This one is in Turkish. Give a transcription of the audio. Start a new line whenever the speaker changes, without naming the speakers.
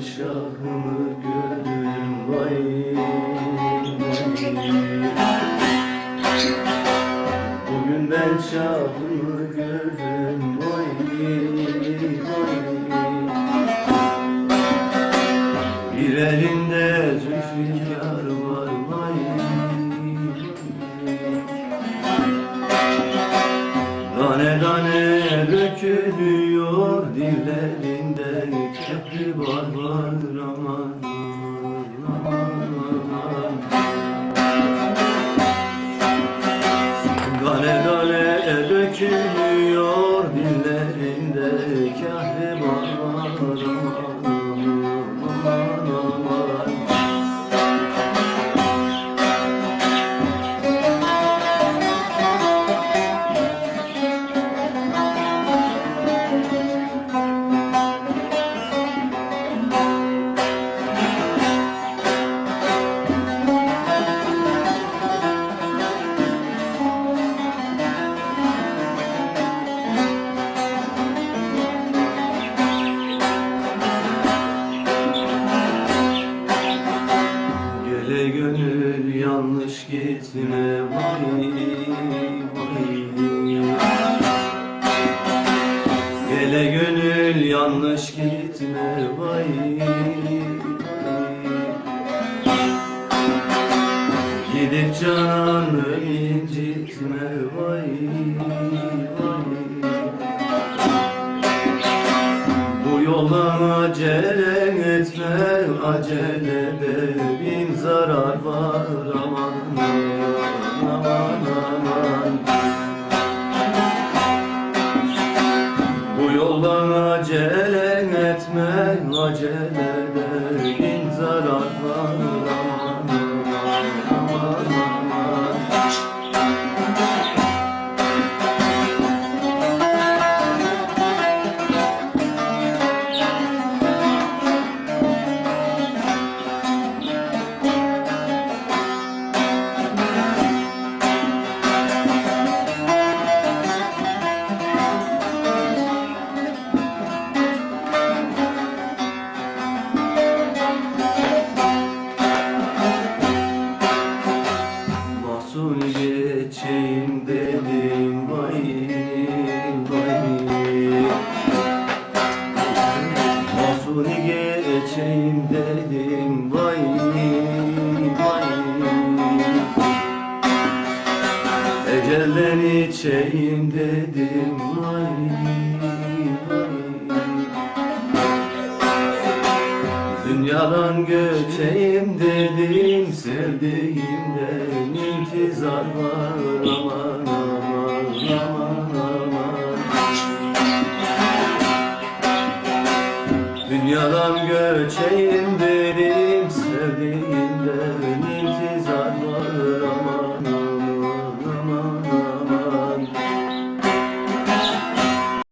çağımı görün vay vay Bugün ben çağımı görün vay vay Bir elinde zülfikar var vay Tane tane dökülüyor dillerinde Köprü var var aman gitme vay vay. Gele gönül yanlış gitme vay. Gidip canı incitme vay vay. Bu yoldan acele etme, acelede bin zarar var aman yoldan acele etme, acelede geçeyim dedim vay vay. Ecelden içeyim dedim vay vay. Dünyadan göçeyim dedim sevdiğimden intizar var ama Dünyadan göçeyim.